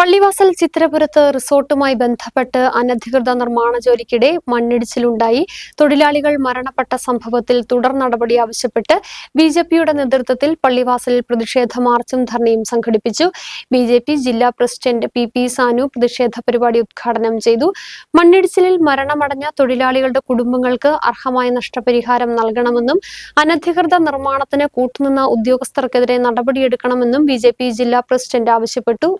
പള്ളിവാസൽ ചിത്രപുരത്ത് റിസോർട്ടുമായി ബന്ധപ്പെട്ട് അനധികൃത നിർമ്മാണ ജോലിക്കിടെ മണ്ണിടിച്ചിലുണ്ടായി. തൊഴിലാളികൾ മരണപ്പെട്ട സംഭവത്തിൽ തുടർ നടപടി ആവശ്യപ്പെട്ട് ബി ജെ പിയുടെ നേതൃത്വത്തിൽ പള്ളിവാസലിൽ പ്രതിഷേധ മാർച്ചും ധർണയും സംഘടിപ്പിച്ചു. ബി ജെ പി ജില്ലാ പ്രസിഡന്റ് പി പി സാനു പ്രതിഷേധ പരിപാടി ഉദ്ഘാടനം ചെയ്തു. മണ്ണിടിച്ചിലിൽ മരണമടഞ്ഞ തൊഴിലാളികളുടെ കുടുംബങ്ങൾക്ക് അർഹമായ നഷ്ടപരിഹാരം നൽകണമെന്നും അനധികൃത നിർമ്മാണത്തിന് കൂട്ടുനിന്ന ഉദ്യോഗസ്ഥർക്കെതിരെ നടപടിയെടുക്കണമെന്നും ബി ജെ പി ജില്ലാ പ്രസിഡന്റ് ആവശ്യപ്പെട്ടു.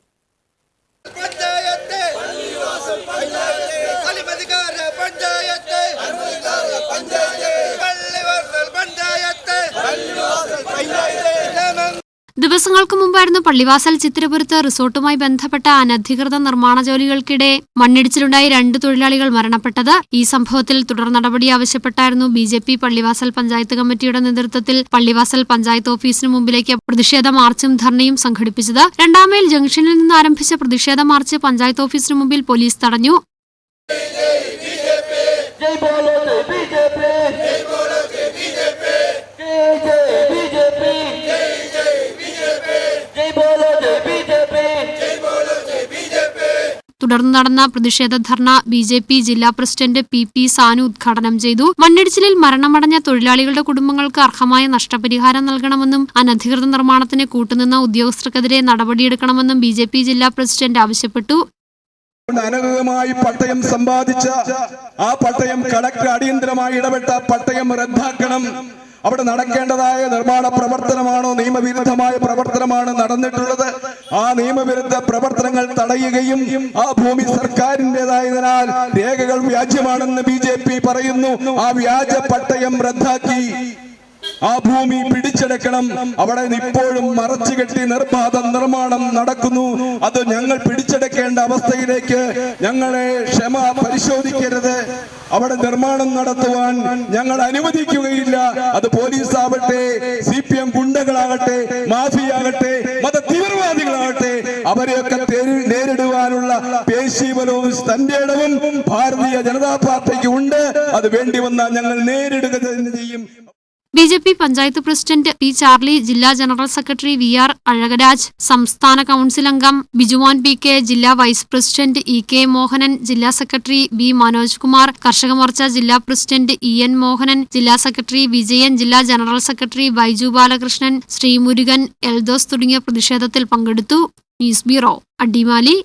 ദിവസങ്ങൾക്ക് മുമ്പായിരുന്നു പള്ളിവാസൽ ചിത്രപുരത്ത് റിസോർട്ടുമായി ബന്ധപ്പെട്ട അനധികൃത നിർമ്മാണ ജോലികൾക്കിടെ മണ്ണിടിച്ചിലുണ്ടായി രണ്ട് തൊഴിലാളികൾ മരണപ്പെട്ടത്. ഈ സംഭവത്തിൽ തുടർ നടപടി ആവശ്യപ്പെട്ടായിരുന്നു B J P Pallivasal panchayat കമ്മിറ്റിയുടെ നേതൃത്വത്തിൽ പള്ളിവാസൽ പഞ്ചായത്ത് ഓഫീസിന് മുമ്പിലേക്ക് പ്രതിഷേധ മാർച്ചും ധർണയും സംഘടിപ്പിച്ചത്. രണ്ടാമയിൽ ജംഗ്ഷനിൽ നിന്ന് ആരംഭിച്ച പ്രതിഷേധ മാർച്ച് പഞ്ചായത്ത് ഓഫീസിന് മുമ്പിൽ പോലീസ് തടഞ്ഞു. തുടർന്ന് നടന്ന പ്രതിഷേധ ധർണ ബി ജെ പി ജില്ലാ പ്രസിഡന്റ് പി പി സാനു ഉദ്ഘാടനം ചെയ്തു. മണ്ണിടിച്ചിലിൽ മരണമടഞ്ഞ തൊഴിലാളികളുടെ കുടുംബങ്ങൾക്ക് അർഹമായ നഷ്ടപരിഹാരം നൽകണമെന്നും അനധികൃത നിർമ്മാണത്തിന് കൂട്ടുനിന്ന ഉദ്യോഗസ്ഥർക്കെതിരെ നടപടിയെടുക്കണമെന്നും ബി ജെ പി ജില്ലാ പ്രസിഡന്റ് ആവശ്യപ്പെട്ടു. അനധികൃതമായി പട്ടയം സമ്പാദിച്ച ആ പട്ടയം കളക്ടർ അടിയന്തരമായി ഇടപെട്ട പട്ടയം റദ്ദാക്കണം. അവിടെ നടക്കേണ്ടതായ നിർമ്മാണ പ്രവർത്തനമാണോ? നിയമവിരുദ്ധമായ പ്രവർത്തനമാണ് നടന്നിട്ടുള്ളത്. ആ നിയമവിരുദ്ധ പ്രവർത്തനങ്ങൾ തടയുകയും ആ ഭൂമി സർക്കാരിന്റെതായതിനാൽ രേഖകൾ വ്യാജ്യമാണെന്ന് ബി പറയുന്നു. ആ വ്യാജ പട്ടയം റദ്ദാക്കി. ആ ഭൂമി പിടിച്ചെടുക്കണം. അവിടെ ഇപ്പോഴും മറച്ചു കെട്ടി നിർബാധ നിർമ്മാണം നടക്കുന്നു. അത് ഞങ്ങൾ പിടിച്ചെടുക്കേണ്ട അവസ്ഥയിലേക്ക് ഞങ്ങളെ ക്ഷമ പരിശോധിക്കരുത്. അവിടെ നിർമ്മാണം നടത്തുവാൻ ഞങ്ങൾ അനുവദിക്കുകയില്ല. അത് പോലീസ് ആവട്ടെ സി പി എം ഗുണ്ടകളാകട്ടെ മാഫിയാകട്ടെ മത തീവ്രവാദികളാകട്ടെ അവരെയൊക്കെ നേരിടുവാനുള്ള പേശീബലവും ഇടവും ഭാരതീയ ജനതാ പാർട്ടിക്ക് ഉണ്ട്. അത് വേണ്ടി വന്നാൽ ഞങ്ങൾ നേരിടുക തന്നെ ചെയ്യും. B J P panchayat president P Charlie ജില്ലാ general secretary V R Azhakaraj സംസ്ഥാന കൌൺസിൽ അംഗം ബിജുവാൻ പി കെ ജില്ലാ vice president E K Mohanan ജില്ലാ സെക്രട്ടറി ബി മനോജ് കുമാർ കർഷക മോർച്ച ജില്ലാ പ്രസിഡന്റ് ഇ എൻ മോഹനൻ ജില്ലാ സെക്രട്ടറി വിജയൻ ജില്ലാ ജനറൽ സെക്രട്ടറി ബൈജു ബാലകൃഷ്ണൻ ശ്രീമുരുകൻ എൽദോസ് തുടങ്ങിയ പ്രതിഷേധത്തിൽ പങ്കെടുത്തു. News bureau Adimali.